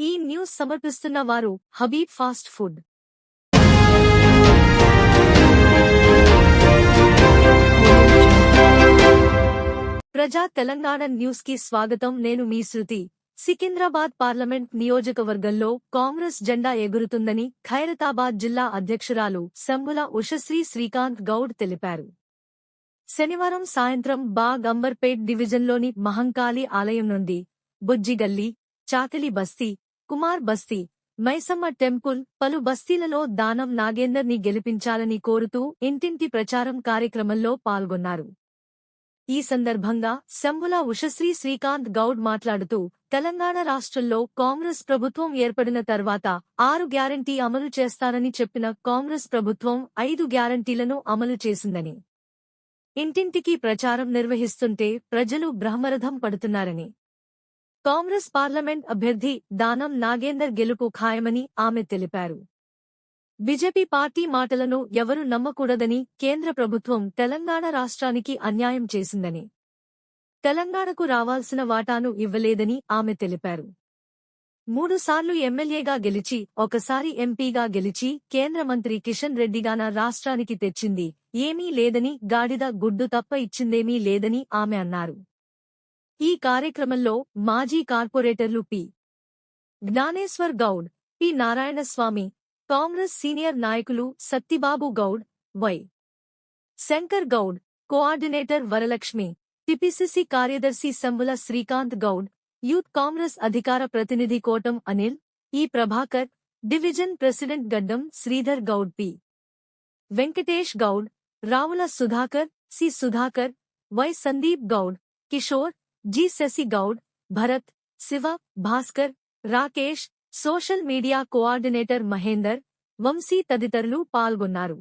ఈ న్యూస్ సమర్పిస్తున్న వారు హబీబ్ ఫాస్ట్ ఫుడ్. ప్రజా తెలంగాణ న్యూస్కి స్వాగతం. నేను మీ శృతి. సికింద్రాబాద్ పార్లమెంట్ నియోజకవర్గంలో కాంగ్రెస్ జెండా ఎగురుతుందని ఖైరతాబాద్ జిల్లా అధ్యక్షురాలు శంభుల ఉషశ్రీ శ్రీకాంత్ గౌడ్ తెలిపారు. శనివారం సాయంత్రం బాగ్ గంబర్పేట్ డివిజన్లోని మహంకాళి ఆలయం నుండి బుజ్జిగల్లి చాకలి బస్తీ కుమార్ బస్తీ. మైసమ్మ టెంపుల్ పలు బస్తీలలో దానం నాగేందర్ని గెలిపించాలని కోరుతూ ఇంటింటి ప్రచారం కార్యక్రమంలో పాల్గొన్నారు. ఈ సందర్భంగా శంభుల ఉషశ్రీ శ్రీకాంత్ గౌడ్ మాట్లాడుతూ తెలంగాణ రాష్ట్రంలో కాంగ్రెస్ ప్రభుత్వం ఏర్పడిన తర్వాత ఆరు గ్యారంటీ అమలు చేస్తానని చెప్పిన కాంగ్రెస్ ప్రభుత్వం ఐదు గ్యారంటీలను అమలు చేసిందని. ఇంటింటికి ప్రచారం నిర్వహిస్తుంటే ప్రజలు బ్రహ్మరథం పడుతున్నారని. కాంగ్రెస్ పార్లమెంట్ అభ్యర్థి దానం నాగేందర్ గెలుపు ఖాయమని ఆమె తెలిపారు. బీజేపీ పార్టీ మాటలను ఎవరు నమ్మకూడదని కేంద్ర ప్రభుత్వం తెలంగాణ రాష్ట్రానికి అన్యాయం చేసిందని తెలంగాణకు రావాల్సిన వాటాను ఇవ్వలేదని ఆమె తెలిపారు. మూడుసార్లు ఎమ్మెల్యేగా గెలిచి ఒకసారి ఎంపీగా గెలిచి కేంద్ర మంత్రి కిషన్ రెడ్డిగాన రాష్ట్రానికి తెచ్చింది ఏమీ లేదని గాడిద గుడ్డు తప్ప ఇచ్చిందేమీ లేదని ఆమె అన్నారు. ఈ కార్యక్రమంలో మాజీ కార్పొరేటర్లు P. Gnaneshwar Goud P. Narayanaswamy Congress senior నాయకులు Sattibabu Goud Y. Shankar Goud coordinator Varalakshmi TPCC కార్యదర్శి సంబుల శ్రీకాంత్ గౌడ్ యూత్ కాంగ్రెస్ అధికార ప్రతినిధి కోటం అనిల్ ఈ Prabhakar division president Gaddam Sridhar Goud P. Venkatesh Goud Ravula Sudhakar C. Sudhakar Y. Sandeep Goud Kishore ji Shashi Goud Bharat Shiva Bhaskar Rakesh social media coordinator Mahender Vamshi తదితరులు పాల్గొన్నారు